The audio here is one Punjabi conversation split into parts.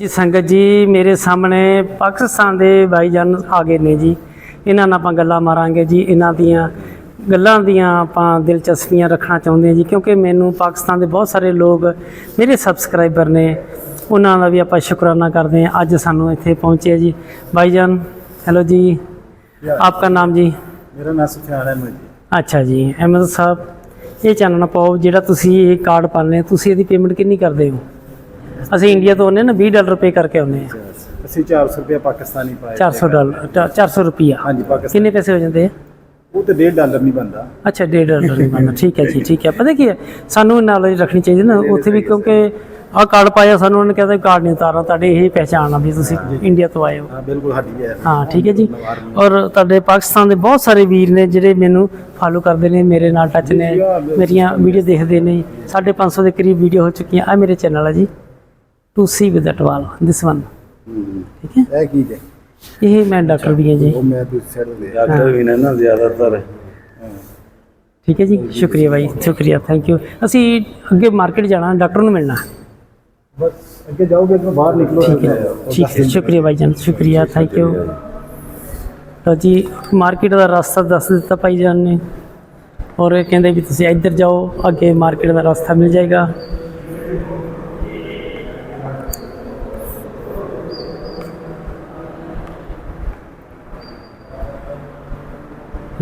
ਜੀ ਸੰਗਤ ਜੀ ਮੇਰੇ ਸਾਹਮਣੇ ਪਾਕਿਸਤਾਨ ਦੇ ਭਾਈਜਾਨ ਆ ਗਏ ਨੇ ਜੀ। ਇਹਨਾਂ ਨਾਲ ਆਪਾਂ ਗੱਲਾਂ ਮਾਰਾਂਗੇ ਜੀ। ਇਹਨਾਂ ਦੀਆਂ ਗੱਲਾਂ ਦੀਆਂ ਆਪਾਂ ਦਿਲਚਸਪੀਆਂ ਰੱਖਣਾ ਚਾਹੁੰਦੇ ਹਾਂ ਜੀ ਕਿਉਂਕਿ ਮੈਨੂੰ ਪਾਕਿਸਤਾਨ ਦੇ ਬਹੁਤ ਸਾਰੇ ਲੋਕ ਮੇਰੇ ਸਬਸਕ੍ਰਾਈਬਰ ਨੇ। ਉਹਨਾਂ ਦਾ ਵੀ ਆਪਾਂ ਸ਼ੁਕਰਾਨਾ ਕਰਦੇ ਹਾਂ। ਅੱਜ ਸਾਨੂੰ ਇੱਥੇ ਪਹੁੰਚੇ ਜੀ। ਭਾਈਜਾਨ ਹੈਲੋ ਜੀ। ਆਪਕਾ ਨਾਮ ਜੀ? ਮੇਰਾ ਨਾਮ ਸੁਖਿਆਨ ਅਹਿਮਦ ਜੀ। ਅੱਛਾ ਜੀ। ਅਹਿਮਦ ਸਾਹਿਬ ਇਹ ਚਾਨਣਾ ਪਾਓ ਜਿਹੜਾ ਤੁਸੀਂ ਇਹ ਕਾਰਡ ਹੋ ਤੁਸੀਂ ਇਹਦੀ ਪੇਮੈਂਟ ਕਿੰਨੀ ਕਰਦੇ ਹੋ? ਅਸੀਂ ਇੰਡੀਆ ਤੋਂ ਆਉਂਦੇ ਨਾ 20 ਡਾਲਰ ਪੇ ਕਰਕੇ ਆਉਂਦੇ ਹਾਂ। ਅਸੀਂ 400 ਰੁਪਏ ਪਾਕਿਸਤਾਨੀ ਪਾਏ 400 ਡਾਲਰ 400 ਰੁਪਿਆ ਹਾਂਜੀ ਪਾਕਿਸਤਾਨ। ਕਿੰਨੇ ਪੈਸੇ ਹੋ ਜਾਂਦੇ ਆ? ਉਹ ਤੇ 1.5 ਡਾਲਰ ਨਹੀਂ ਬੰਦਾ ਅੱਛਾ 1.5 ਡਾਲਰ ਨਹੀਂ ਬਣਦਾ। ਠੀਕ ਹੈ ਜੀ ਠੀਕ ਹੈ। ਪਤਾ ਕੀ ਹੈ? ਸਾਨੂੰ ਨੌਲੇਜ ਰੱਖਣੀ ਚਾਹੀਦੀ ਨਾ। ਉੱਥੇ ਵੀ ਕਿਉਂਕਿ ਆਹ ਕਾਰਡ ਪਾਇਆ ਸਾਨੂੰ ਉਹਨੇ ਕਹਿੰਦਾ ਕਾਰਡ ਨਹੀਂ ਉਤਾਰਨਾ ਤੁਹਾਡੇ ਇਹ ਪਹਿਚਾਣ ਆ ਵੀ ਤੁਸੀਂ ਇੰਡੀਆ ਤੋਂ ਆਏ ਹੋ। ਹਾਂ ਬਿਲਕੁਲ ਸਾਡੀ ਹੈ। ਹਾਂ ਠੀਕ ਹੈ ਜੀ। ਔਰ ਤੁਹਾਡੇ ਪਾਕਿਸਤਾਨ ਦੇ ਬਹੁਤ ਸਾਰੇ ਵੀਰ ਨੇ ਜਿਹੜੇ ਮੈਨੂੰ ਫਾਲੋ ਕਰਦੇ ਨੇ ਮੇਰੇ ਨਾਲ ਟੱਚ ਨੇ ਮੇਰੀਆਂ ਵੀਡੀਓ ਦੇਖਦੇ ਨੇ। 550 ਦੇ ਕਰੀਬ ਵੀਡੀਓ ਹੋ ਚੁੱਕੀਆਂ। ਆ ਮੇਰੇ ਚੈਨਲ ਹੈ ਜੀ। To see with Atwal this one ਠੀਕ ਹੈ? ਇਹ ਕੀ ਹੈ ਇਹ ਮੈਂ ਡਾਕਟਰ ਵੀ ਹਾਂ ਜੀ। ਉਹ ਮੈਂ ਦੂਸਰੇ ਸਾਈਡ ਦੇ ਡਾਕਟਰ ਵੀ ਨੇ ਨਾ ਜ਼ਿਆਦਾਤਰ। ਠੀਕ ਹੈ ਜੀ ਸ਼ੁਕਰੀਆ ਭਾਈ ਸ਼ੁਕਰੀਆ ਥੈਂਕ ਯੂ ਅਸੀਂ ਅੱਗੇ ਮਾਰਕੀਟ ਜਾਣਾ ਡਾਕਟਰ ਨੂੰ ਮਿਲਣਾ। ਬਸ ਅੱਗੇ ਜਾਓਗੇ ਤਾਂ ਬਾਹਰ ਨਿਕਲੋ ਠੀਕ ਹੈ ਠੀਕ ਹੈ ਸ਼ੁਕਰੀਆ ਭਾਈ ਜਾਨ ਸ਼ੁਕਰੀਆ ਥੈਂਕ ਯੂ ਤਾਂ ਜੀ ਮਾਰਕੀਟ ਦਾ ਰਸਤਾ ਦੱਸ ਦਿੱਤਾ ਭਾਈ ਜਾਨ ਨੇ। ਔਰ ਇਹ ਕਹਿੰਦੇ ਵੀ ਤੁਸੀਂ ਇੱਧਰ ਜਾਓ ਅੱਗੇ ਮਾਰਕੀਟ ਦਾ ਰਸਤਾ ਮਿਲ ਜਾਏਗਾ।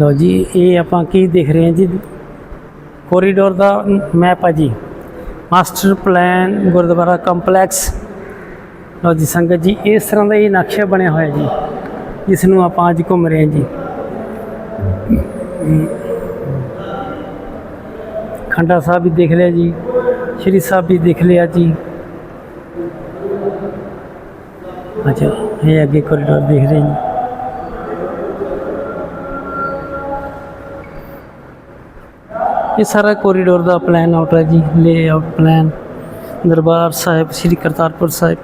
ਲੋ ਜੀ, ਇਹ ਆਪਾਂ ਕੀ ਦੇਖ ਰਹੇ ਹਾਂ ਜੀ? ਕੋਰੀਡੋਰ ਦਾ ਮੈਪ ਆ ਜੀ। ਮਾਸਟਰ ਪਲਾਨ ਗੁਰਦੁਆਰਾ ਕੰਪਲੈਕਸ ਲੋ ਜੀ, ਸੰਗਤ ਜੀ, ਇਸ ਤਰ੍ਹਾਂ ਦਾ ਇਹ ਨਕਸ਼ਾ ਬਣਿਆ ਹੋਇਆ ਜੀ, ਜਿਸ ਨੂੰ ਆਪਾਂ ਅੱਜ ਘੁੰਮ ਰਹੇ ਹਾਂ ਜੀ। ਖੰਡਾ ਸਾਹਿਬ ਵੀ ਦੇਖ ਲਿਆ ਜੀ, ਸ਼੍ਰੀ ਸਾਹਿਬ ਵੀ ਦੇਖ ਲਿਆ ਜੀ। ਅੱਛਾ, ਇਹ ਅੱਗੇ ਕੋਰੀਡੋਰ ਦੇਖ ਰਹੇ ਜੀ। ਇਹ ਸਾਰਾ ਕੋਰੀਡੋਰ ਦਾ ਪਲਾਨ ਆਊਟ ਹੈ ਜੀ layout plan Darbar Sahib, ਸ੍ਰੀ ਕਰਤਾਰਪੁਰ ਸਾਹਿਬ।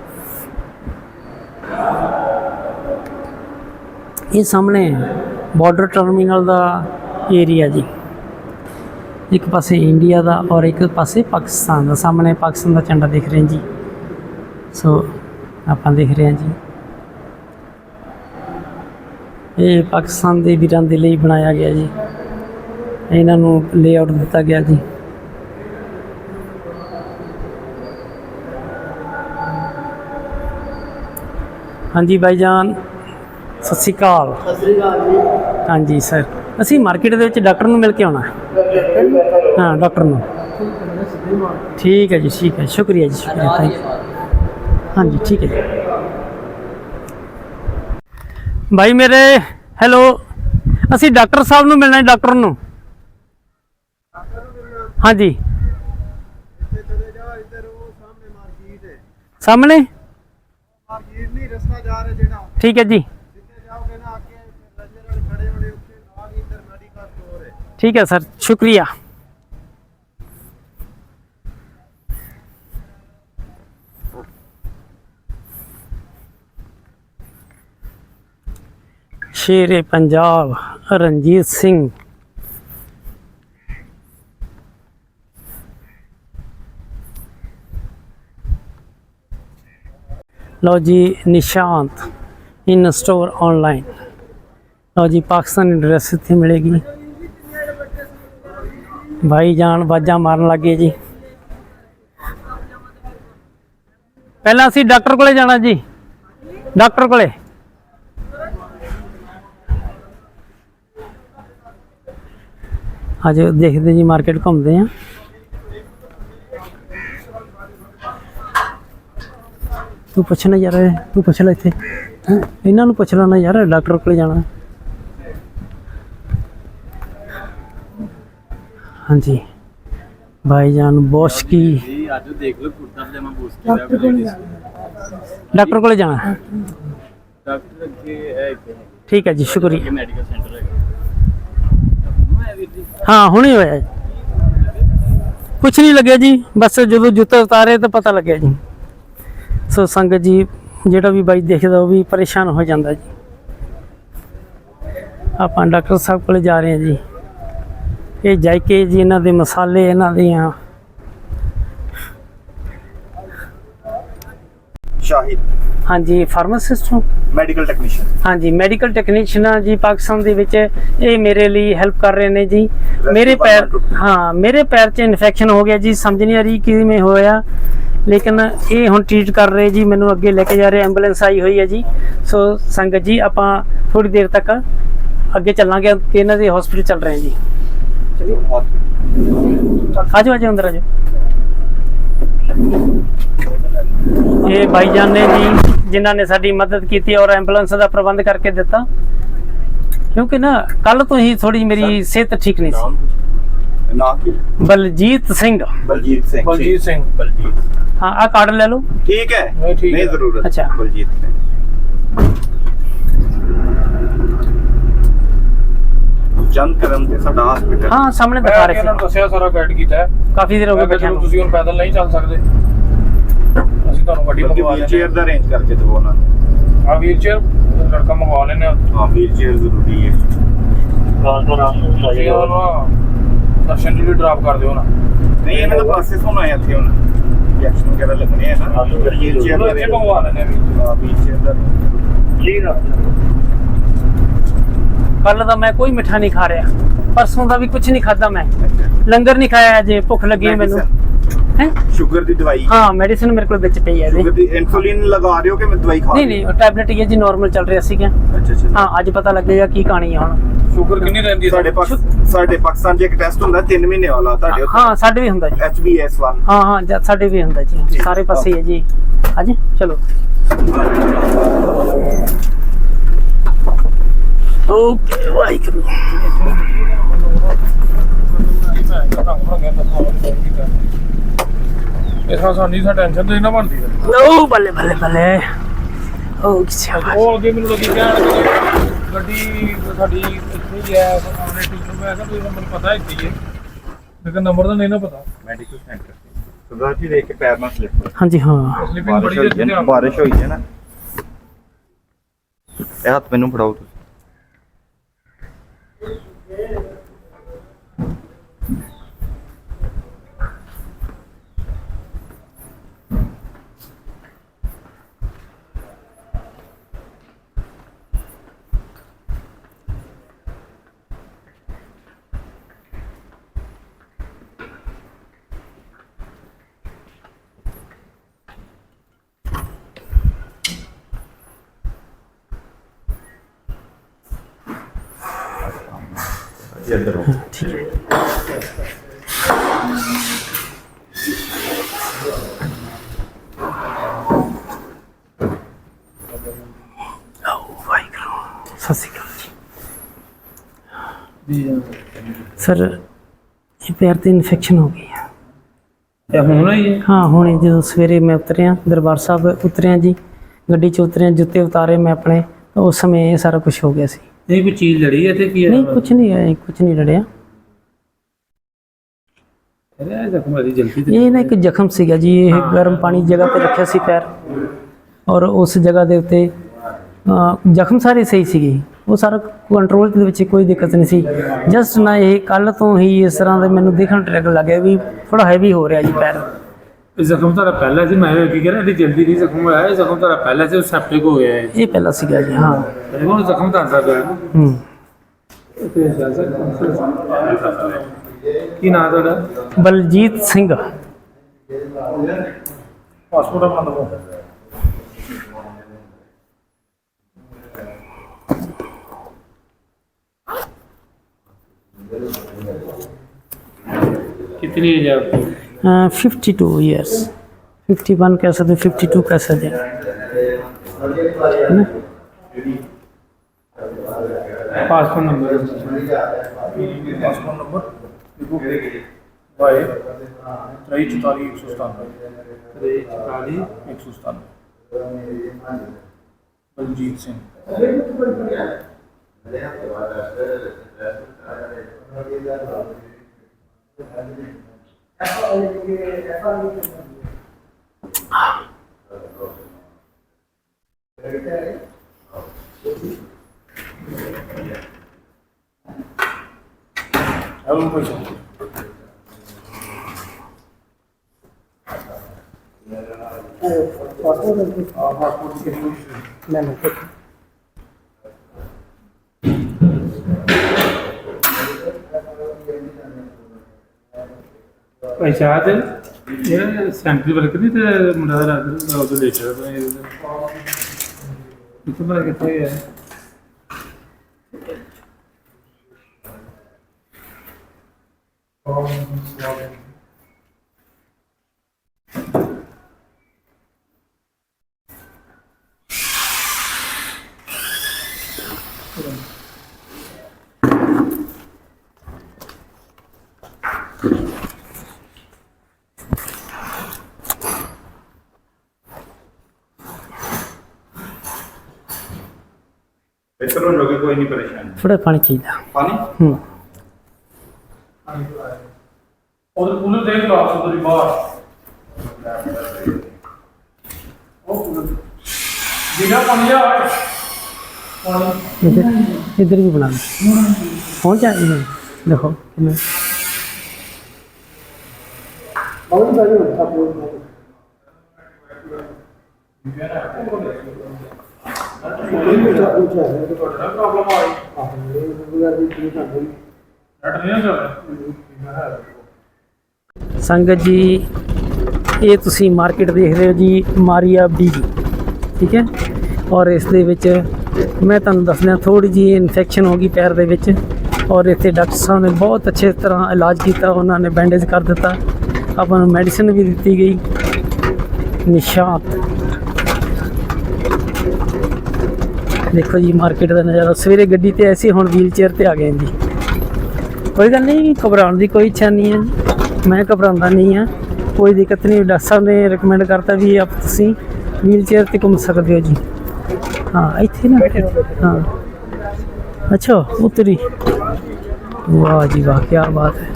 ਇਹ ਸਾਹਮਣੇ ਬਾਰਡਰ ਟਰਮੀਨਲ ਦਾ ਏਰੀਆ ਜੀ। ਇੱਕ ਪਾਸੇ ਇੰਡੀਆ ਦਾ ਔਰ ਇੱਕ ਪਾਸੇ ਪਾਕਿਸਤਾਨ ਦਾ। ਸਾਹਮਣੇ ਪਾਕਿਸਤਾਨ ਦਾ ਝੰਡਾ ਦਿਖ ਰਿਹਾ ਜੀ। ਸੋ ਆਪਾਂ ਦੇਖ ਰਹੇ ਹਾਂ ਜੀ। ਇਹ ਪਾਕਿਸਤਾਨ ਦੇ ਵੀਰਾਂ ਦੇ ਲਈ ਬਣਾਇਆ ਗਿਆ ਜੀ। ਇਹਨਾਂ ਨੂੰ ਲੇਆਊਟ ਦਿੱਤਾ ਗਿਆ ਜੀ। ਹਾਂਜੀ ਭਾਈਜਾਨ ਸਤਿ ਸ਼੍ਰੀ ਅਕਾਲ। ਸਤਿ ਸ਼੍ਰੀ ਅਕਾਲ ਜੀ। ਹਾਂਜੀ ਸਰ ਅਸੀਂ ਮਾਰਕੀਟ ਦੇ ਵਿੱਚ ਡਾਕਟਰ ਨੂੰ ਮਿਲ ਕੇ ਆਉਣਾ। ਹੈ। ਹਾਂ ਡਾਕਟਰ ਨੂੰ। ਠੀਕ ਹੈ ਜੀ ਠੀਕ ਹੈ ਸ਼ੁਕਰੀਆ ਜੀ ਸ਼ੁਕਰੀਆ ਥੈਂਕ ਯੂ ਹਾਂਜੀ ਠੀਕ ਹੈ ਭਾਈ ਮੇਰੇ ਹੈਲੋ ਅਸੀਂ ਡਾਕਟਰ ਸਾਹਿਬ ਨੂੰ ਮਿਲਣਾ ਹੈ ਡਾਕਟਰ ਨੂੰ। ਹਾਂਜੀ ਚਲੇ ਜਾਓ ਇੱਧਰ ਉਹ ਸਾਹਮਣੇ ਮਾਰਕੀਟ ਹੈ ਸਾਹਮਣੇ ਮਾਰਕੀਟ ਨਹੀਂ ਰਸਤਾ ਜਾ ਰਿਹਾ ਲਓ ਜੀ, ਨਿਸ਼ਾਂਤ ਇਨ ਸਟੋਰ ਆਨਲਾਈਨ ਲਓ ਜੀ, ਪਾਕਿਸਤਾਨੀ ਡਰੈਸ ਇੱਥੇ ਮਿਲੇਗੀ। ਭਾਈ ਜਾਨ ਬਾਜਾਂ ਮਾਰਨ ਲੱਗੇ ਜੀ। ਪਹਿਲਾਂ ਅਸੀਂ ਡਾਕਟਰ ਕੋਲੇ ਜਾਣਾ ਜੀ। ਡਾਕਟਰ ਕੋਲੇ। ਅੱਜ ਦੇਖਦੇ ਜੀ ਮਾਰਕੀਟ ਘੁੰਮਦੇ ਆ ਤੂੰ ਪੁੱਛਣਾ ਯਾਰ ਤੂੰ ਪੁੱਛ ਲੈ ਇੱਥੇ? ਇਹਨਾਂ ਨੂੰ ਪੁੱਛ ਲੈਣਾ ਯਾਰ ਡਾਕਟਰ ਕੋਲੇ ਜਾਣਾ। ਹਾਂਜੀ। ਭਾਈਜਾਨ ਬੋਸ਼ਕੀ। ਜੀ ਅੱਜ ਦੇਖ ਲਓ ਕੁੜਤਾ ਪਜਾਮਾ ਡਾਕਟਰ ਕੋਲੇ ਜਾਣਾ। ਡਾਕਟਰ ਅੱਗੇ ਹੈ ਇੱਥੇ। ਠੀਕ ਹੈ ਜੀ ਸ਼ੁਕਰੀਆ। ਮੈਡੀਕਲ ਸੈਂਟਰ ਹੈਗਾ। ਹੈ ਹੁਣੇ ਹੋਇਆ ਕੁਛ ਨਹੀਂ ਲੱਗਿਆ ਜੀ ਬਸ ਜਦੋਂ ਜੁੱਤੇ ਉਤਾਰੇ ਤਾਂ ਪਤਾ ਲੱਗਿਆ ਜੀ। ਸੋ ਸੰਗਤ ਜੀ ਜਿਹੜਾ ਵੀ ਬਾਈ ਦੇਖਦਾ ਉਹ ਵੀ ਪਰੇਸ਼ਾਨ ਹੋ ਜਾਂਦਾ ਜੀ। ਆਪਾਂ ਡਾਕਟਰ ਸਾਹਿਬ ਕੋਲੇ ਜਾ ਰਹੇ ਹਾਂ ਜੀ। ਇਹ ਜਾਇਕੇ ਜੀ ਇਹਨਾਂ ਦੇ ਮਸਾਲੇ ਇਹਨਾਂ ਦੀਆਂ। ਸ਼ਾਹੀ ਸਾਹਿਬ ਹਾਂਜੀ ਫਾਰਮਾਸਿਸਟ ਨੂੰ ਮੈਡੀਕਲ ਟੈਕਨੀਸ਼ੀਅਨ ਹਾਂਜੀ ਮੈਡੀਕਲ ਟੈਕਨੀਸ਼ੀਅਨ ਆ ਜੀ ਪਾਕਿਸਤਾਨ ਦੇ ਵਿੱਚ। ਇਹ ਮੇਰੇ ਲਈ ਹੈਲਪ ਕਰ ਰਹੇ ਨੇ ਜੀ। ਮੇਰੇ ਪੈਰ। ਹਾਂ ਮੇਰੇ ਪੈਰ 'ਚ ਇਨਫੈਕਸ਼ਨ ਹੋ ਗਿਆ ਜੀ। ਸਮਝ ਨਹੀਂ ਆ ਰਹੀ ਕਿਵੇਂ ਹੋਇਆ। ਲੇਕਿਨ ਇਹ ਹੁਣ ਟ੍ਰੀਟ ਕਰ ਰਹੇ ਜੀ ਮੈਨੂੰ ਅੱਗੇ ਲੈ ਕੇ ਜਾ ਰਹੇ ਐਂਬੂਲੈਂਸ ਆਈ ਹੋਈ ਹੈ ਜੀ। ਸੋ ਸੰਗਤ ਜੀ ਆਪਾਂ ਥੋੜੀ ਦੇਰ ਤੱਕ ਅੱਗੇ ਚੱਲਾਂਗੇ ਤੇ ਇਹਨਾਂ ਦੇ ਹਸਪੀਟਲ ਚੱਲ ਰਹੇ ਜੀ। ਆਜੋ ਆਜੋ ਅੰਦਰ ਆਜੋ ਇਹ ਭਾਈਜਾਨ ਨੇ ਜੀ ਜਿਨ੍ਹਾਂ ਨੇ ਸਾਡੀ ਮਦਦ ਕੀਤੀ ਔਰ ਐਂਬੂਲੈਂਸ ਦਾ ਪ੍ਰਬੰਧ ਕਰਕੇ ਦਿੱਤਾ। ਕਿਉਂਕਿ ਨਾ ਕੱਲ ਤੋਂ ਹੀ ਥੋੜੀ ਮੇਰੀ ਸਿਹਤ ਠੀਕ ਨਹੀਂ ਸੀ। ਨਾਮ ਕੀ? ਬਲਜੀਤ ਸਿੰਘ। ਬਲਜੀਤ ਸਿੰਘ ਬਲਜੀਤ ਸਿੰਘ। ਬਲਜੀਤ ਹਾਂ ਆ ਕਾਰਡ ਲੈ ਲਓ। ਠੀਕ ਹੈ। ਨਹੀਂ, ਠੀਕ ਨਹੀਂ। ਜ਼ਰੂਰਤ ਅੱਛਾ। ਬਲਜੀਤ ਸਿੰਘ ਚੰਦ ਕਰਮ ਤੇ ਸਾਡਾ ਹਸਪੀਟਲ ਹਾਂ ਸਾਹਮਣੇ ਦਿਖਾ ਰਹੇ ਇਹਨਾਂ ਨੂੰ ਸੀ। ਦੱਸਿਆ ਸਾਰਾ ਗਾਈਡ ਕੀਤਾ ਹੈ। ਕਾਫੀ ਦੇਰ ਹੋ ਗਈ ਬੈਠਿਆਂ ਨੂੰ। ਤੁਸੀਂ ਹੁਣ ਪੈਦਲ ਨਹੀਂ ਚੱਲ ਸਕਦੇ ਅਸੀਂ ਤੁਹਾਨੂੰ ਗੱਡੀ ਮੰਗਵਾ ਵੀਲ ਲੈਣੇ ਚੇਅਰ ਦਾ ਅਰੇਂਜ ਕਰਕੇ ਦਿਵੋ ਉਹਨਾਂ ਨੂੰ। ਚੇਅਰ ਲੜਕਾ ਮੰਗਵਾ ਲੈਣੇ ਆ ਹਾਂ ਵੀਲ ਚੇਅਰ ਜ਼ਰੂਰੀ ਹੈ। ਤੁਸੀਂ ਉਹਨੂੰ ਦਰਸ਼ਨ ਜੀ ਡ੍ਰੌਪ ਕਰ ਦਿਓ ਨਾ। ਨਹੀਂ ਇਹਨਾਂ ਦਾ ਪ੍ਰੋਸੈਸ ਹੋਣਾ ਹੈ ਇੱਥੇ ਹੁਣ। ਇੰਜੈਕਸ਼ਨ ਵਗੈਰਾ ਲੱਗਣੇ ਆ ਨਾ ਵੀਲ ਚੇਅਰ ਚਲੋ ਦਾ ਇੱਥੇ ਮੰਗਵਾ ਲੈਣੇ ਆ ਵੀਲ। ਵੀਲ ਚੇਅਰ ਦਾ। ਕੱਲ ਦਾ ਮੈਂ ਕੋਈ ਮਿੱਠਾ ਨਹੀਂ ਖਾ ਰਿਹਾ। ਪਰਸੋਂ ਦਾ ਵੀ ਕੁਝ ਨਹੀਂ ਖਾਦਾ ਮੈਂ। ਲੰਗਰ ਨਹੀਂ ਖਾਇਆ ਜੇ ਭੁੱਖ ਲੱਗੀ ਹੈ ਮੈਨੂੰ। ਹੈ? ਸ਼ੂਗਰ ਦੀ ਦਵਾਈ? ਹਾਂ ਮੈਡੀਸਿਨ ਮੇਰੇ ਕੋਲ ਵਿੱਚ ਪਈ ਹੈ ਸ਼ੂਗਰ ਦੀ ਇਨਸੂਲਿਨ ਲਗਾ ਰਹੇ ਹੋ ਕਿ ਮੈਂ ਦਵਾਈ ਖਾ ਨਹੀਂ ਨਹੀਂ ਟੈਬਲੇਟ ਹੀ ਹੈ ਜੀ ਨਾਰਮਲ ਚੱਲ ਰਿਹਾ ਸੀਗਾ। ਅੱਛਾ ਅੱਛਾ। ਹਾਂ ਅੱਜ ਪਤਾ ਲੱਗੇਗਾ ਕੀ ਕਹਾਣੀ ਹੈ ਹੁਣ। ਸ਼ੂਗਰ ਕਿੰਨੀ ਰਹਿੰਦੀ ਹੈ ਸਾਡੇ ਪਾਕ ਸਾਡੇ ਪਾਕਿਸਤਾਨ 'ਚ ਇੱਕ ਟੈਸਟ ਹੁੰਦਾ 3 ਮਹੀਨੇ ਵਾਲਾ ਤੁਹਾਡੇ ਹਾਂ ਸਾਡੇ ਵੀ ਹੁੰਦਾ ਜੀ। HbS1 ਹਾਂ ਹਾਂ ਜਦ ਸਾਡੇ ਵੀ ਹੁੰਦਾ ਜੀ। ਸਾਰੇ ਪਾਸੇ ਹੀ ਹੈ ਜੀ। ਹਾਂਜੀ ਚਲੋ। ਓਕੇ ਵਾਹਿਗੁਰੂ। ਇਸ ਨਾਲ ਸਾਡੀ ਤਾਂ ਟੈਨਸ਼ਨ ਤੇ ਨਾ ਬਣਦੀ। ਹੈ ਓ ਬੱਲੇ ਬੱਲੇ ਬੱਲੇ। ਓ ਕਿਸੇ ਉਹ ਅੱਗੇ ਮੈਨੂੰ ਲੱਗੀ ਕਹਿਣ ਕਿ ਗੱਡੀ ਸਾਡੀ ਇੱਥੇ ਹੀ ਹੈ ਸਾਹਮਣੇ ਟੀਚਰ ਮੈਂ ਕਿਹਾ ਤੁਸੀਂ ਮੈਨੂੰ ਪਤਾ ਇੱਥੇ ਹੀ ਹੈ। ਲੇਕਿਨ ਨੰਬਰ ਤਾਂ ਨਹੀਂ ਨਾ ਪਤਾ। ਮੈਡੀਕਲ ਸੈਂਟਰ ਸਰਦਾਰ ਜੀ ਦੇਖ ਕੇ ਪੈਰ ਨਾਲ ਸਲਿੱਪ ਹਾਂਜੀ ਹਾਂ। ਸਲੀਪਿੰਗ ਬੜੀ ਬਾਰਿਸ਼ ਹੋਈ ਹੈ ਨਾ? ਇਹ ਹੱਥ ਮੈਨੂੰ ਫੜਾਓ ਤੁਸੀਂ। ਅੰਦਰ ਹੋ ਠੀਕ ਹੈ ਓ ਵਾਹਿਗੁਰੂ ਸਤਿ ਸ਼੍ਰੀ ਅਕਾਲ ਜੀ ਸਰ ਇਹ ਪੈਰ ਤੇ ਇਨਫੈਕਸ਼ਨ ਹੋ ਗਈ ਹੈ। ਇਹ ਹੁਣ ਹੀ ਹੈ? ਹਾਂ ਹੁਣੇ ਜਦੋਂ ਸਵੇਰੇ ਮੈਂ ਉਤਰਿਆ ਦਰਬਾਰ ਸਾਹਿਬ ਉਤਰਿਆ ਜੀ ਗੱਡੀ 'ਚ ਉਤਰਿਆ ਜੁੱਤੇ ਉਤਾਰੇ ਮੈਂ ਆਪਣੇ ਉਸ ਸਮੇਂ ਇਹ ਸਾਰਾ ਕੁਝ ਹੋ ਗਿਆ ਸੀ। ਨਹੀਂ ਕੋਈ ਚੀਜ਼ ਲੜੀ ਹੈ ਤੇ ਕੀ ਨਹੀਂ ਕੁਝ ਨਹੀਂ ਹੈ ਕੁਝ ਨਹੀਂ ਲੜਿਆ। ਹੈ ਜ਼ਖਮ ਵਾਲੀ ਜਲਦੀ ਤੇ ਇਹ ਨਾ ਇੱਕ ਜ਼ਖਮ ਸੀਗਾ ਜੀ ਇਹ ਗਰਮ ਪਾਣੀ ਜਗ੍ਹਾ ਤੇ ਰੱਖਿਆ ਸੀ ਪੈਰ। ਔਰ ਉਸ ਜਗ੍ਹਾ ਦੇ ਉੱਤੇ ਜ਼ਖਮ ਸਾਰੇ ਸਹੀ ਸੀਗੇ। ਉਹ ਸਾਰਾ ਕੰਟਰੋਲ ਦੇ ਵਿੱਚ ਕੋਈ ਦਿੱਕਤ ਨਹੀਂ ਸੀ। ਜਸਟ ਨਾ ਇਹ ਕੱਲ ਤੋਂ ਹੀ ਇਸ ਤਰ੍ਹਾਂ ਦੇ ਮੈਨੂੰ ਦਿਖਣ ਟਰੈਕ ਲੱਗਿਆ ਵੀ ਥੋੜਾ ਹੈਵੀ ਹੋ ਰਿਹਾ ਜੀ ਪੈਰ। ਜ਼ਖਮ ਤਾਂ ਪਹਿਲਾਂ ਸੀ ਮੈਂ ਕੀ ਕਹਿ ਰਿਹਾ ਇਹਦੀ ਜਲਦੀ ਨਹੀਂ ਜ਼ਖਮ ਹੋਇਆ ਇਹ ਜ਼ਖਮ ਤਾਂ ਪਹਿਲਾਂ ਸੀ ਸੈਪਟਿਕ ਹੋ ਗਿਆ ਹੈ ਇਹ ਪਹਿਲਾਂ ਸੀਗਾ ਜੀ ਹਾਂ ਇਹ ਹੁਣ ਜ਼ਖਮ ਤਾਂ ਅੰਦਰ ਗਿਆ ਹੂੰ ਕੀ ਨਾਂ ਤੁਹਾਡਾ ਬਲਜੀਤ ਸਿੰਘ ਪਾਸਪੋਰਟ ਆਪਣਾ ਦਵੋ कितनी एज है आपकी Fifty two years fifty one कह सकते फिफ्टी टू कह सकते हैं। है ना? पासपोर्ट नंबर ਪਾਸਪੋਰਟ ਨੰਬਰ ਲਿਖੋ ਵਾਈ 2344 197 197 ਬਲਜੀਤ ਸਿੰਘ ਹੈਲੋ ਪੈਸੇ ਪਾਸਪੋਰਟ ਲੈ ਲਓ ਪਛਾਤ ਇਹ ਸੈਂਟਰੀ ਵਰਕ ਨਹੀਂ ਤੇ ਮੁੰਡਾ ਦਾ ਰਾਤ ਉਹ ਦੇਖਿਆ ਤਾਂ ਇਹ ਕਿੱਥੇ ਕਿੱਥੇ ਹੈ ਇਤਰੋਂ ਲੋਗੇ ਕੋਈ ਨਹੀਂ ਪਰੇਸ਼ਾਨ ਥੋੜਾ ਪਾਣੀ ਚਾਹੀਦਾ ਪਾਣੀ ਹੂੰ ਉਧਰ ਕੂਲਰ ਦੇਖ ਲਓ ਆਪ ਉਧਰ ਹੀ ਬਾਹਰ ਉਹ ਕੂਲਰ ਜਿਹੜਾ ਪਾਣੀ ਆ ਪਾਣੀ इधर इधर भी बना दो पहुंच जाए इधर देखो कितना ਪ੍ਰੋਬਲਮ ਆ ਰਹੀ ਨੈਟ ਨਹੀਂ ਚੱਲ ਸੰਗਤ ਜੀ, ਇਹ ਤੁਸੀਂ ਮਾਰਕੀਟ ਦੇਖ ਰਹੇ ਹੋ ਜੀ, ਮਾਰੀਆ ਬੀਬੀ ਠੀਕ ਹੈ? ਔਰ ਇਸ ਦੇ ਵਿੱਚ ਮੈਂ ਤੁਹਾਨੂੰ ਦੱਸਦਾ ਥੋੜੀ ਜੀ ਇਨਫੈਕਸ਼ਨ ਹੋ ਗਈ ਪੈਰ ਦੇ ਵਿੱਚ ਔਰ ਇੱਥੇ ਡਾਕਟਰ ਸਾਹਿਬ ਨੇ ਬਹੁਤ ਅੱਛੇ ਤਰ੍ਹਾਂ ਇਲਾਜ ਕੀਤਾ, ਉਹਨਾਂ ਨੇ ਬੈਂਡੇਜ ਕਰ ਦਿੱਤਾ। ਆਪਾਂ ਨੂੰ ਮੈਡੀਸਿਨ ਵੀ ਦਿੱਤੀ ਗਈ। ਨਿਸ਼ਾਤ। ਦੇਖੋ ਜੀ ਮਾਰਕੀਟ ਦਾ ਨਜ਼ਾਰਾ। ਸਵੇਰੇ ਗੱਡੀ ਤੇ ਐਸੀ ਹੁਣ ਵੀਲ ਚੇਅਰ ਤੇ ਆ ਗਏ ਜੀ। ਕੋਈ ਗੱਲ ਨਹੀਂ, ਘਬਰਾਉਣ ਦੀ ਕੋਈ ਇੱਛਾ ਨਹੀਂ ਹੈ। ਜੀ ਮੈਂ ਘਬਰਾਉਂਦਾ ਨਹੀਂ ਆ ਕੋਈ ਦਿੱਕਤ ਨਹੀਂ, ਡਾਕਟਰ ਸਾਹਿਬ ਨੇ ਰეკਮੈਂਡ ਕਰਤਾ ਵੀ ਆਪ ਤੁਸੀਂ ਵੀਲ ਚੇਅਰ ਤੇ ਘੁੰਮ ਸਕਦੇ ਹੋ ਜੀ। ਹਾਂ, ਇੱਥੇ ਨਾ। ਹਾਂ। ਅੱਛਾ, ਉਤਰੀ। ਵਾਹ ਜੀ ਵਾਹ ਕੀ ਬਾਤ ਹੈ।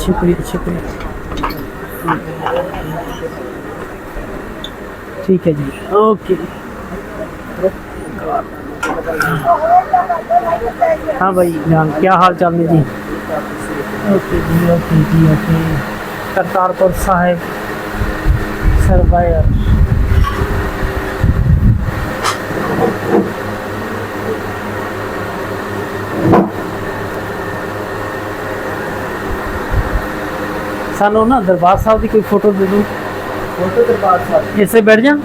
ਸ਼ੁਕਰੀਆ ਸ਼ੁਕਰੀਆ। ठीक है जी। ओके। हाँ भाई जान क्या हाल चाल है जी ओके जी ओके। जी ओके करतारपुर साहिब सर्वायर। सानू ना दरबार साहब की कोई फ़ोटो दे दूँ। फोटो के पास इससे बैठ जा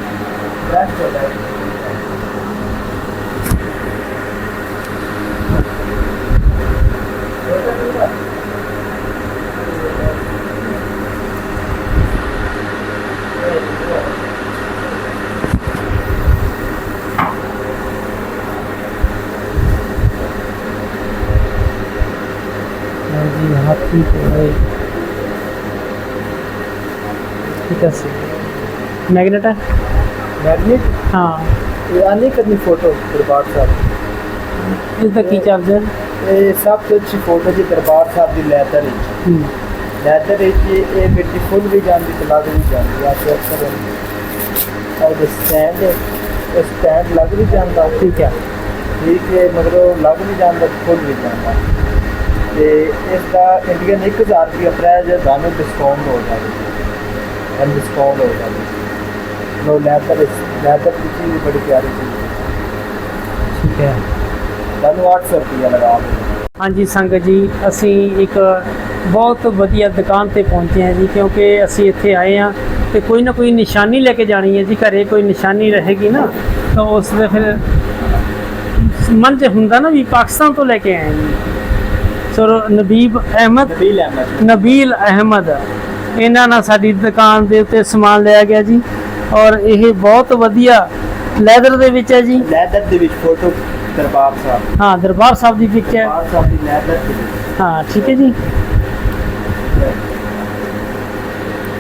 हाथी को ठीक है मैग्नेट है ਮੈਗਨੇਟ हाँ ਇਹ ਆਨੇ ਕਰਨੀ ਫੋਟੋ ਦਰਬਾਰ ਸਾਹਿਬ इसका की चार्ज है ਇਹ ਸਭ ਤੋਂ ਅੱਛੀ ਫੋਟੋ ਜੀ ਦਰਬਾਰ ਸਾਹਿਬ ਦੀ ਲੈਦਰ ਵਿੱਚ हम्म, ਲੈਦਰ ਵਿੱਚ ਇਹ ਇਹ ਮਿੱਟੀ ਫੁੱਲ ਵੀ ਜਾਂਦੀ ਤੇ ਲੱਗ ਵੀ ਜਾਂਦੀ ਆ ਚੈੱਕ ਕਰੋ ਔਰ ਇਹ ਸਟੈਂਡ ਹੈ ਇਹ ਸਟੈਂਡ ਲੱਗ ਵੀ ਜਾਂਦਾ ठीक है ਠੀਕ ਹੈ ਮਗਰੋਂ ਲੱਗ ਵੀ ਜਾਂਦਾ ਫੁੱਲ ਵੀ ਜਾਂਦਾ ਤੇ ਇਸ ਦਾ ਇੰਡੀਅਨ 1000 ਰੁਪਏ ਪ੍ਰਾਈਸ ਹੈ ਤੁਹਾਨੂੰ ਡਿਸਕਾਊਂਟ ਹੋ ਜਾਵੇਗਾ ਐਂਡ ਡਿਸਕਾਊਂਟ ਹੋ ਜਾਵੇਗਾ ലാബ് ലാബ് പഠിക്കാറ് ਠੀਕ ਹੈ। ਤੁਹਾਨੂੰ 800 ਰੁਪਏ ਲਗਾ ਹਾਂਜੀ ਸੰਗਤ ਜੀ ਅਸੀਂ ਇੱਕ ਬਹੁਤ ਵਧੀਆ ਦੁਕਾਨ ਤੇ ਪਹੁੰਚੇ ਹਾਂ ਜੀ ਕਿਉਂਕਿ ਅਸੀਂ ਇੱਥੇ ਆਏ ਹਾਂ ਤੇ ਕੋਈ ਨਾ ਕੋਈ ਨਿਸ਼ਾਨੀ ਲੈ ਕੇ ਜਾਣੀ ਹੈ ਜੀ ਘਰੇ ਕੋਈ ਨਿਸ਼ਾਨੀ ਰਹੇਗੀ ਨਾ ਤਾਂ ਉਸ ਦੇ ਫਿਰ ਮਨ ਚ ਹੁੰਦਾ ਨਾ ਵੀ ਪਾਕਿਸਤਾਨ ਤੋਂ ਲੈ ਕੇ ਆਏ ਜੀ। ਸਰ ਨਬੀਬ ਅਹਿਮਦ। ਨਬੀਲ ਅਹਿਮਦ ਇਹਨਾਂ ਨਾਲ ਸਾਡੀ ਦੁਕਾਨ ਦੇ ਉੱਤੇ ਸਮਾਨ ਲਿਆ ਗਿਆ ਜੀ। ਔਰ ਇਹ ਬਹੁਤ ਵਧੀਆ ਲੈਦਰ ਦੇ ਵਿੱਚ ਹੈ ਜੀ। ਲੈਦਰ ਦੇ ਵਿੱਚ ਫੋਟੋ ਦਰਬਾਰ ਸਾਹਿਬ। ਹਾਂ ਦਰਬਾਰ ਸਾਹਿਬ ਦੀ ਪਿਕ ਹੈ। ਦਰਬਾਰ ਸਾਹਿਬ ਦੀ ਲੈਦਰ ਦੇ ਵਿੱਚ। ਹਾਂ ਠੀਕ ਹੈ ਜੀ।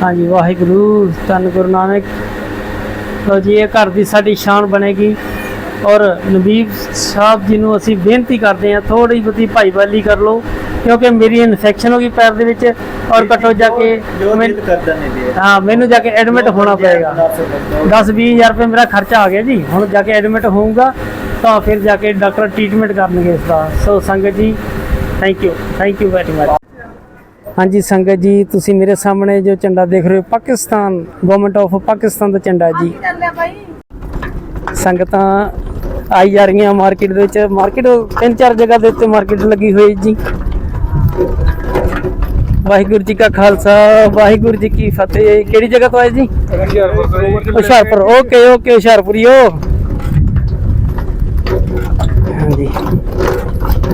ਹਾਂਜੀ ਵਾਹਿਗੁਰੂ ਧੰਨ ਗੁਰੂ ਨਾਨਕ। ਲੋ ਜੀ ਇਹ ਘਰ ਦੀ ਸਾਡੀ ਸ਼ਾਨ ਬਣੇਗੀ। ਔਰ ਨਬੀਬ ਸਾਹਿਬ ਜੀ ਨੂੰ ਅਸੀਂ ਬੇਨਤੀ ਕਰਦੇ ਹਾਂ ਥੋੜੀ ਬਹੁਤੀ ਭਾਈਵਾਲੀ ਕਰ ਲਓ ਕਿਉਂਕਿ ਮੇਰੀ ਇਨਫੈਕਸ਼ਨ ਹੋ ਗਈ ਪੈਰ ਦੇ ਵਿੱਚ। ਔਰ ਘੱਟੋ ਜਾ ਕੇ ਜੋ ਮੈਂ- ਦਿਲ ਕਰਦਾ ਨਹੀਂ ਦੇ ਹਾਂ ਮੈਨੂੰ ਜਾ ਕੇ ਐਡਮਿਟ ਹੋਣਾ ਪਏਗਾ। 10 20000 ਰੁਪਏ ਮੇਰਾ ਖਰਚਾ ਆ ਗਿਆ ਜੀ। ਹੁਣ ਜਾ ਕੇ ਐਡਮਿਟ ਹੋਊਂਗਾ ਤਾਂ ਫਿਰ ਜਾ ਕੇ ਡਾਕਟਰ ਟ੍ਰੀਟਮੈਂਟ ਕਰਨਗੇ ਇਸ ਦਾ। ਸੋ ਸੰਗਤ ਜੀ thank you thank you very much ਹਾਂਜੀ ਸੰਗਤ ਜੀ ਤੁਸੀਂ ਮੇਰੇ ਸਾਹਮਣੇ ਜੋ ਝੰਡਾ ਦੇਖ ਰਹੇ ਹੋ ਪਾਕਿਸਤਾਨ ਗਵਰਨਮੈਂਟ ਆਫ ਪਾਕਿਸਤਾਨ ਦਾ ਝੰਡਾ ਜੀ। ਸੰਗਤਾਂ ਆਈ ਜਾ ਰਹੀਆਂ ਮਾਰਕੀਟ ਦੇ ਵਿੱਚ। ਮਾਰਕੀਟ ਤਿੰਨ ਚਾਰ ਜਗ੍ਹਾ ਦੇ ਉੱਤੇ ਮਾਰਕੀਟ ਲੱਗੀ ਹੋਈ ਜੀ। ਵਾਹਿਗੁਰੂ ਜੀ ਕਾ ਖਾਲਸਾ ਵਾਹਿਗੁਰੂ ਜੀ ਕੀ ਫਤਿਹ ਕਿਹੜੀ ਜਗ੍ਹਾ ਤੋਂ ਆਏ ਜੀ ਹੁਸ਼ਿਆਰਪੁਰ ਓਕੇ ਓਕੇ ਹੁਸ਼ਿਆਰਪੁਰੀਓ ਹਾਂਜੀ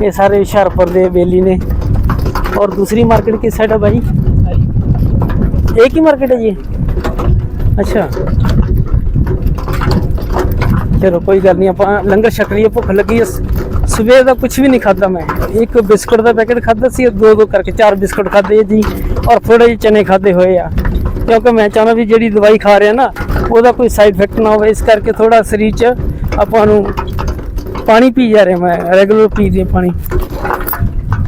ਇਹ ਸਾਰੇ ਹੁਸ਼ਿਆਰਪੁਰ ਦੇ ਬੇਲੀ ਨੇ और दूसरी मार्केट किस साइड है भाई एक ही मार्केट है ये अच्छा चलो कोई गल नहीं ਆਪਾਂ ਲੰਗਰ ਛਕ ਲਈਏ ਭੁੱਖ ਲੱਗੀ ਹੈ ਸਵੇਰ ਦਾ ਕੁਝ ਵੀ ਨਹੀਂ ਖਾਦਾ ਮੈਂ। ਇੱਕ ਬਿਸਕੁਟ ਦਾ ਪੈਕੇਟ ਖਾਦਾ ਸੀ, ਦੋ ਦੋ ਕਰਕੇ ਚਾਰ ਬਿਸਕੁਟ ਖਾਦੇ ਜੀ, ਔਰ ਥੋੜੇ ਜਿਹੇ ਚਨੇ ਖਾਦੇ ਹੋਏ ਆ। ਕਿਉਂਕਿ ਮੈਂ ਚਾਹੁੰਦਾ ਵੀ ਜਿਹੜੀ ਦਵਾਈ ਖਾ ਰਿਹਾ ਨਾ, ਉਹਦਾ ਕੋਈ ਸਾਈਡ ਇਫੈਕਟ ਨਾ ਹੋਵੇ। ਇਸ ਕਰਕੇ ਥੋੜਾ ਸਰੀਰ 'ਚ ਆਪਾਂ ਨੂੰ ਪਾਣੀ ਪੀ ਜਾ ਰਿਹਾ ਮੈਂ ਰੈਗੂਲਰ ਪੀ ਰਿਹਾ ਪਾਣੀ।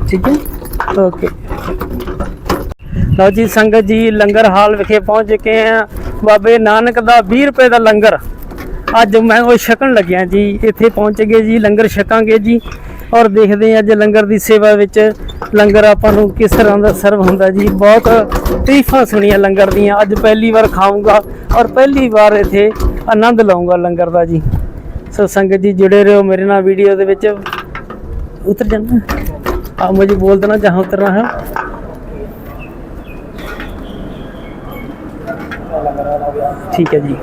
ਠੀਕ ਹੈ? ਓਕੇ ਲਓ ਜੀ, ਸੰਗਤ ਜੀ, ਲੰਗਰ ਹਾਲ ਵਿਖੇ ਪਹੁੰਚ ਚੁੱਕੇ ਆ ਬਾਬੇ ਨਾਨਕ ਦਾ 20 ਰੁਪਏ ਦਾ ਲੰਗਰ। ਅੱਜ ਮੈਂ ਉਹ ਛਕਣ ਲੱਗਿਆ ਜੀ, ਇੱਥੇ ਪਹੁੰਚ ਗਏ ਜੀ, ਲੰਗਰ ਛਕਾਂਗੇ ਜੀ ਔਰ ਦੇਖਦੇ ਹਾਂ ਅੱਜ ਲੰਗਰ ਦੀ ਸੇਵਾ ਵਿੱਚ ਲੰਗਰ ਆਪਾਂ ਨੂੰ ਕਿਸ ਤਰ੍ਹਾਂ ਦਾ ਸਰਵ ਹੁੰਦਾ ਜੀ। ਬਹੁਤ ਤਰੀਫਾਂ ਸੁਣੀਆਂ ਲੰਗਰ ਦੀਆਂ, ਅੱਜ ਪਹਿਲੀ ਵਾਰ ਖਾਊਂਗਾ ਔਰ ਪਹਿਲੀ ਵਾਰ ਇੱਥੇ ਆਨੰਦ ਲਾਉਂਗਾ ਲੰਗਰ ਦਾ ਜੀ। ਸੋ ਸੰਗਤ ਜੀ, ਜੁੜੇ ਰਹੋ ਮੇਰੇ ਨਾਲ ਵੀਡੀਓ ਦੇ ਵਿੱਚ। ਉਤਰ ਜਾਣਾ। ਆ ਜੀ ਬੋਲ ਦੇਣਾ ਜਹਾਂ ਉਤਰਨਾ ਹੈ। ਠੀਕ ਹੈ ਜੀ।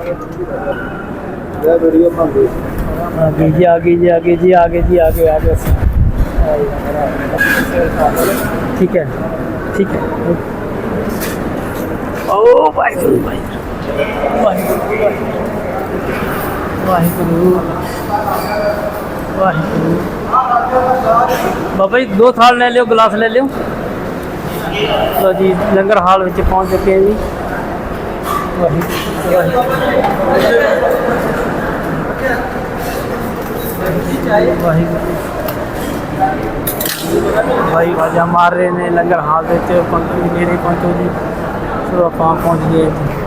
आगे हाँ, जी आगे जी आगे जी आगे जी, आगे आगे ठीक है ठीक है। ओ भाई गुरु भाई वाहिगुरु वाहिगुरु। बाबा जी, दो थाल ले लियो, गिलास ले लियो। तो जी, लंगर हाल में पहुँच चुके हैं जी। वाहिगुरु। ਵਾਹਿਗੁਰੂ ਭਾਈ ਵਾਜਾ ਮਾਰ ਰਹੇ ਨੇ ਲੰਗਰ ਹਾਲ ਦੇ ਵਿੱਚ ਪੰਕਤੀ ਨੇੜੇ ਪਹੁੰਚੋ ਜੀ ਸੋ ਆਪਾਂ ਪਹੁੰਚ ਗਏ ਜੀ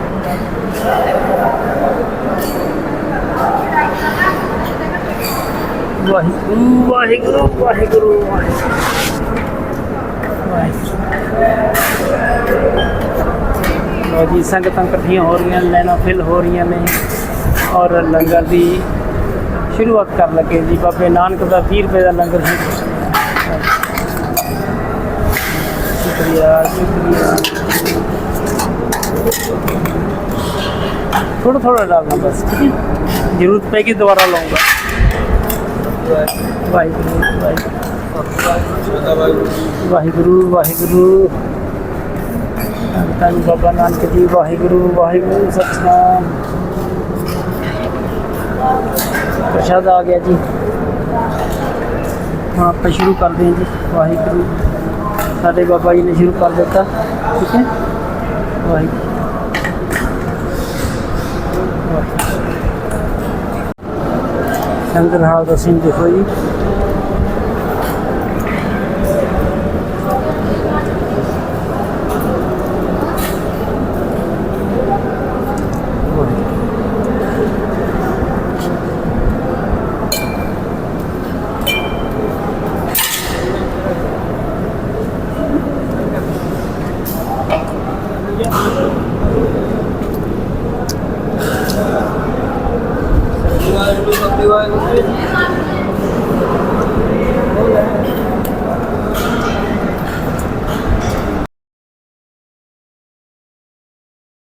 ਵਾਹਿਗੁਰੂ ਵਾਹਿਗੁਰੂ ਵਾਹਿਗੁਰੂ ਵਾਹਿਗੁਰੂ ਲੋ ਜੀ ਸੰਗਤਾਂ ਇਕੱਠੀਆਂ ਹੋ ਰਹੀਆਂ ਲੈਣਾ ਫਿਲ ਹੋ ਰਹੀਆਂ ਨੇ ਔਰ ਲੰਗਰ ਦੀ ਸ਼ੁਰੂਆਤ ਕਰਨ ਲੱਗੇ ਜੀ ਬਾਬੇ ਨਾਨਕ ਦਾ 20 ਰੁਪਏ ਦਾ ਲੰਗਰ ਸੀ ਸ਼ੁਕਰੀਆ ਸ਼ੁਕਰੀਆ ਥੋੜਾ ਥੋੜਾ ਲਾਉਂਗਾ ਬਸ ਜ਼ਰੂਰਤ ਪੈ ਕੇ ਦੁਬਾਰਾ ਲਾਉਂਗਾ ਵਾਹਿਗੁਰੂ ਵਾਹਿਗੁਰੂ ਵਾਹਿਗੁਰੂ ਵਾਹਿਗੁਰੂ ਧੰਨ ਬਾਬਾ ਨਾਨਕ ਜੀ ਵਾਹਿਗੁਰੂ ਵਾਹਿਗੁਰੂ ਸਤਨਾਮ ਪ੍ਰਸ਼ਾਦ ਆ ਗਿਆ ਜੀ। ਹੁਣ ਆਪਾਂ ਸ਼ੁਰੂ ਕਰਦੇ ਹਾਂ ਜੀ, ਵਾਹਿਗੁਰੂ। ਸਾਡੇ ਬਾਬਾ ਜੀ ਨੇ ਸ਼ੁਰੂ ਕਰ ਦਿੱਤਾ, ਠੀਕ ਹੈ? ਵਾਹਿਗੁਰੂ। ਸੰਗਤ ਹਾਲ ਦਾ ਸੀਨ ਦੇਖੋ ਜੀ।